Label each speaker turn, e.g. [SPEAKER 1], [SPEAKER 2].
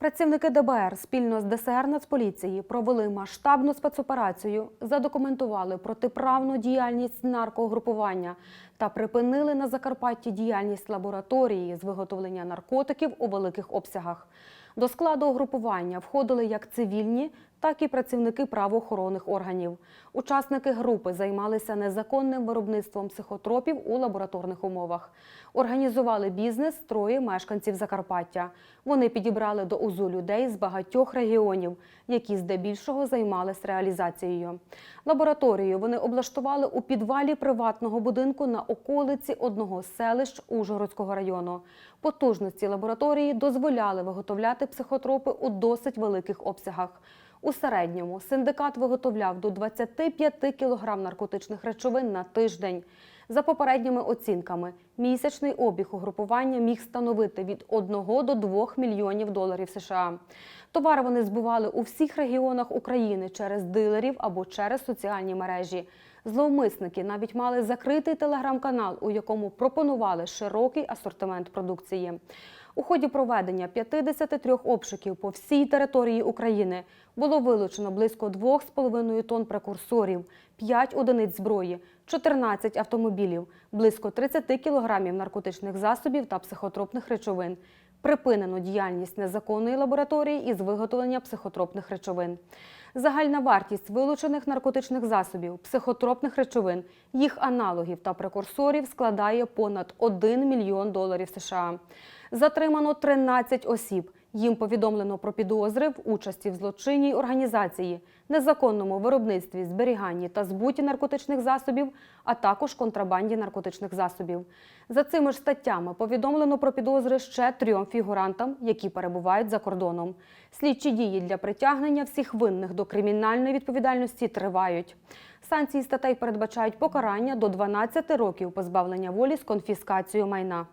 [SPEAKER 1] Працівники ДБР спільно з ДСР Нацполіції провели масштабну спецоперацію, задокументували протиправну діяльність наркогрупування та припинили на Закарпатті діяльність лабораторії з виготовлення наркотиків у великих обсягах. До складу угрупування входили як цивільні, так і працівники правоохоронних органів. Учасники групи займалися незаконним виробництвом психотропів у лабораторних умовах. Організували бізнес троє мешканців Закарпаття. Вони підібрали до УЗУ людей з багатьох регіонів, які здебільшого займались реалізацією. Лабораторію вони облаштували у підвалі приватного будинку на околиці одного з селищ Ужгородського району. Потужності лабораторії дозволяли виготовляти психотропи у досить великих обсягах. У середньому синдикат виготовляв до 25 кг наркотичних речовин на тиждень. За попередніми оцінками, місячний обіг угрупування міг становити від 1 до 2 мільйонів доларів США. Товари вони збували у всіх регіонах України через дилерів або через соціальні мережі. Зловмисники навіть мали закритий телеграм-канал, у якому пропонували широкий асортимент продукції. У ході проведення 53 обшуків по всій території України було вилучено близько 2,5 тонн прекурсорів, 5 одиниць зброї, 14 автомобілів, близько 30 кілограмів наркотичних засобів та психотропних речовин. Припинено діяльність незаконної лабораторії із виготовлення психотропних речовин. Загальна вартість вилучених наркотичних засобів, психотропних речовин, їх аналогів та прекурсорів складає понад 1 мільйон доларів США. Затримано 13 осіб. Їм повідомлено про підозри в участі в злочинній організації, незаконному виробництві, зберіганні та збуті наркотичних засобів, а також контрабанді наркотичних засобів. За цими ж статтями повідомлено про підозри ще трьом фігурантам, які перебувають за кордоном. Слідчі дії для притягнення всіх винних до кримінальної відповідальності тривають. Санкції статей передбачають покарання до 12 років позбавлення волі з конфіскацією майна.